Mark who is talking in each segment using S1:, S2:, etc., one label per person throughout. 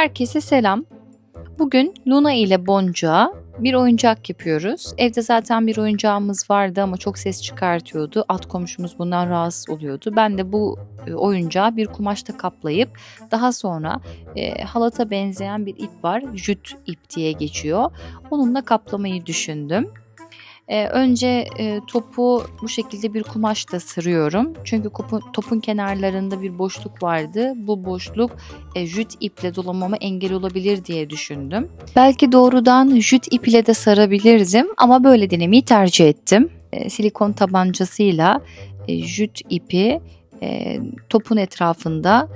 S1: Herkese selam. Bugün Luna ile Boncuğa bir oyuncak yapıyoruz. Evde zaten bir oyuncağımız vardı ama çok ses çıkartıyordu. Alt komşumuz bundan rahatsız oluyordu. Ben de bu e, oyuncağı bir kumaşta kaplayıp daha sonra e, halata benzeyen bir ip var. Jüt ip diye geçiyor. Onunla kaplamayı düşündüm. E, önce e, topu bu şekilde bir kumaşta sırıyorum. Çünkü topun kenarlarında bir boşluk vardı. Bu boşluk e, jüt iple dolamama engel olabilir diye düşündüm. Belki doğrudan jüt ip de sarabilirdim ama böyle denemeyi tercih ettim. E, silikon tabancasıyla jüt ipi topun etrafında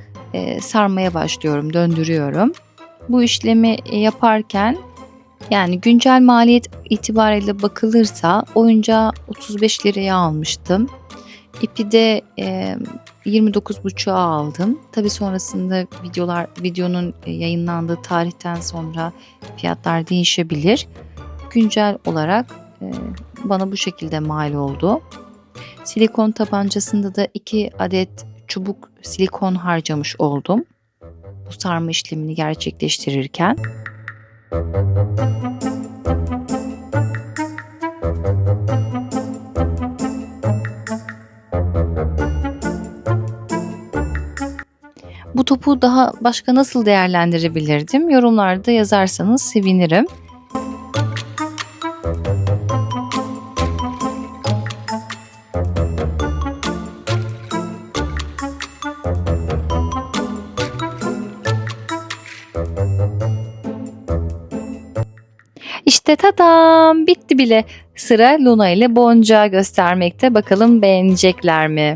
S1: sarmaya başlıyorum, döndürüyorum. Bu işlemi yaparken yani güncel maliyet itibariyle bakılırsa oyuncağı 35 liraya almıştım. İpi de e, 29,5'a aldım. Tabi sonrasında videolar videonun e, yayınlandığı tarihten sonra fiyatlar değişebilir. Güncel olarak e, bana bu şekilde mal oldu. Silikon tabancasında da 2 adet çubuk silikon harcamış oldum. Bu sarma işlemini gerçekleştirirken. Bu topu daha başka nasıl değerlendirebilirdim? Yorumlarda yazarsanız sevinirim. İşte tadam bitti bile. Sıra Luna ile Bonca göstermekte. Bakalım beğenecekler mi?